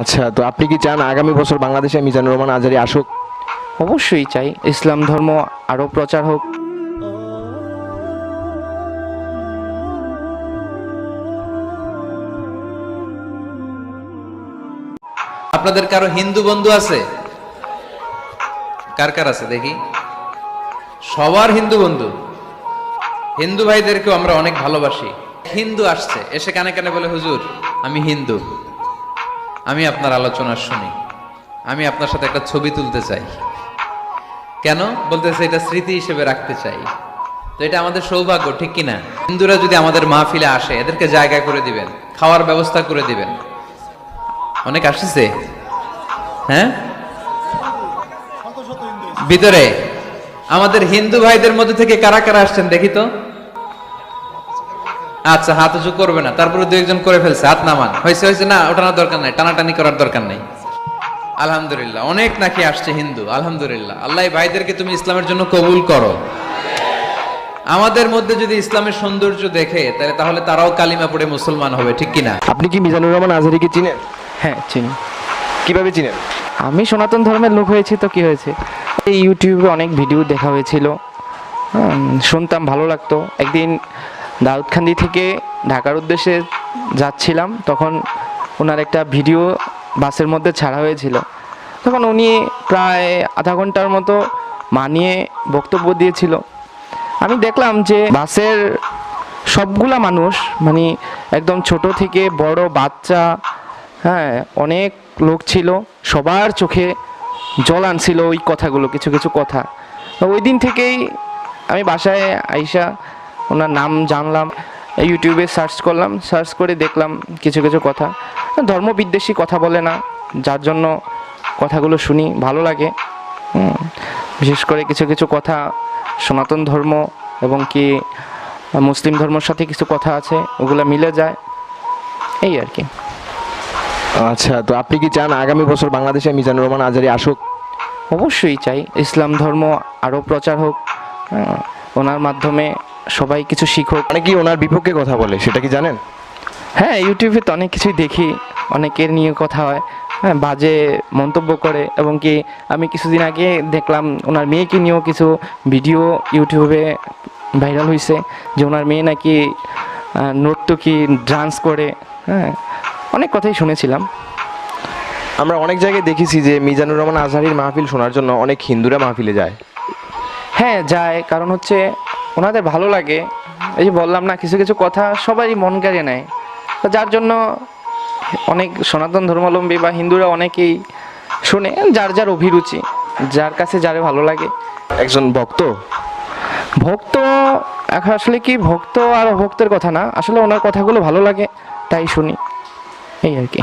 আচ্ছা তো আপনি কি চান আগামী বছর বাংলাদেশে মিজানুর রহমান আজারি আসুক? অবশ্যই চাই। ইসলাম ধর্ম আরও প্রচার হোক। আপনাদের কারও হিন্দু বন্ধু আছে? কার কার আছে দেখি? সবার হিন্দু বন্ধু। হিন্দু ভাইদেরকেও আমরা অনেক ভালোবাসি। হিন্দু আসছে এসে কানে কানে বলে হুজুর আমি হিন্দু। আমি আপনার আলোচনা শুনি। আমি আপনার সাথে একটা ছবি তুলতে চাই। কেন? বলতেছে এটা স্মৃতি হিসেবে রাখতে চাই। তো এটা আমাদের সৌভাগ্য, ঠিক কিনা হিন্দুরা যদি আমাদের মাহফিলে আসে, এদেরকে জায়গা করে দিবেন, খাওয়ার ব্যবস্থা করে দিবেন। অনেক আসছে? হ্যাঁ? ভিতরে। আমাদের হিন্দু ভাইদের মধ্যে থেকে কারা কারা আসছেন দেখি তো? আচ্ছা হাত উঁচু করবে না। তারপরে দু একজন করে ফেলছে হাত নামান। হয়েছে হয়েছে না ওঠানোর দরকার নাই টানাটানি করার দরকার নেই। আলহামদুলিল্লাহ অনেক নাকি আসছে হিন্দু আলহামদুলিল্লাহ। আল্লাহ ভাইদেরকে তুমি ইসলামের জন্য কবুল করো। আমাদের মধ্যে যদি ইসলামের সৌন্দর্য দেখে তাহলে তাহলে তারাও কালিমা পড়ে মুসলমান হবে ঠিক কিনা? আপনি কি মিজানুর রহমান আজারিকে চিনেন? হ্যাঁ চিনি। কীভাবে চিনেন? আমি সনাতন ধর্মের লোক হয়েছি তো কি হয়েছে? এই ইউটিউবে অনেক ভিডিও দেখা হয়েছিল। শুনতাম ভালো লাগতো। একদিন দাউদখান্দি থেকে ঢাকার উদ্দেশ্যে যাচ্ছিলাম, তখন ওনার একটা ভিডিও বাসের মধ্যে ছাড়া হয়েছিল। তখন উনি প্রায় আধা ঘণ্টার মতো মানিয়ে বক্তব্য দিয়েছিল। আমি দেখলাম যে বাসের সবগুলা মানুষ মানে একদম ছোট থেকে বড় বাচ্চা হ্যাঁ অনেক লোক ছিল, সবার চোখে জল আনছিল ওই কথাগুলো, কিছু কিছু কথা। ওই দিন থেকেই আমি বাসায় আইসা ওনার নাম জানলাম ইউটিউবে সার্চ করলাম সার্চ করে দেখলাম কিছু কিছু কথা। ধর্ম বিদ্বেষী কথা বলে না যার জন্য কথাগুলো শুনি ভালো লাগে। বিশেষ করে কিছু কিছু কথা সনাতন ধর্ম এবং কি মুসলিম ধর্মের সাথে কিছু কথা আছে ওগুলো মিলে যায়। এই আর কি। আচ্ছা তো আপনি কি চান আগামী বছর বাংলাদেশে মিজানুর রহমান আজারি আসুক? অবশ্যই চাই ইসলাম ধর্ম আরও প্রচার হোক। হ্যাঁ, ওনার মাধ্যমে সবাই কিছু শিখুক। অনেকেই ওনার বিপক্ষে কথা বলে সেটা কি জানেন? হ্যাঁ ইউটিউবে তো অনেক কিছুই দেখি অনেকের নিয়ে কথা হয় হ্যাঁ বাজে মন্তব্য করে এবং কি আমি কিছুদিন আগে দেখলাম ওনার মেয়েকে নিয়েও কিছু ভিডিও ইউটিউবে ভাইরাল হয়েছে যে ওনার মেয়ে নাকি আহ, নর্তকী ডান্স করে হ্যাঁ অনেক কথাই শুনেছিলাম। আমরা অনেক জায়গায় দেখেছি যে মিজানুর রহমান আজহারির মাহফিল শোনার জন্য অনেক হিন্দুরা মাহফিলে যায়। হ্যাঁ যায়। কারণ হচ্ছে ওনাদের ভালো লাগে। এই যে বললাম না কিছু কিছু কথা সবারই মন কেড়ে নেয়। তো যার জন্য অনেক সনাতন ধর্মাবলম্বী বা হিন্দুরা অনেকেই শুনে যার যার অভিরুচি যার কাছে যারে ভালো লাগে। একজন ভক্ত? ভক্ত এখন আসলে কি ভক্ত আর অভক্তের কথা না। আসলে ওনার কথাগুলো ভালো লাগে তাই শুনি। এই আর কি।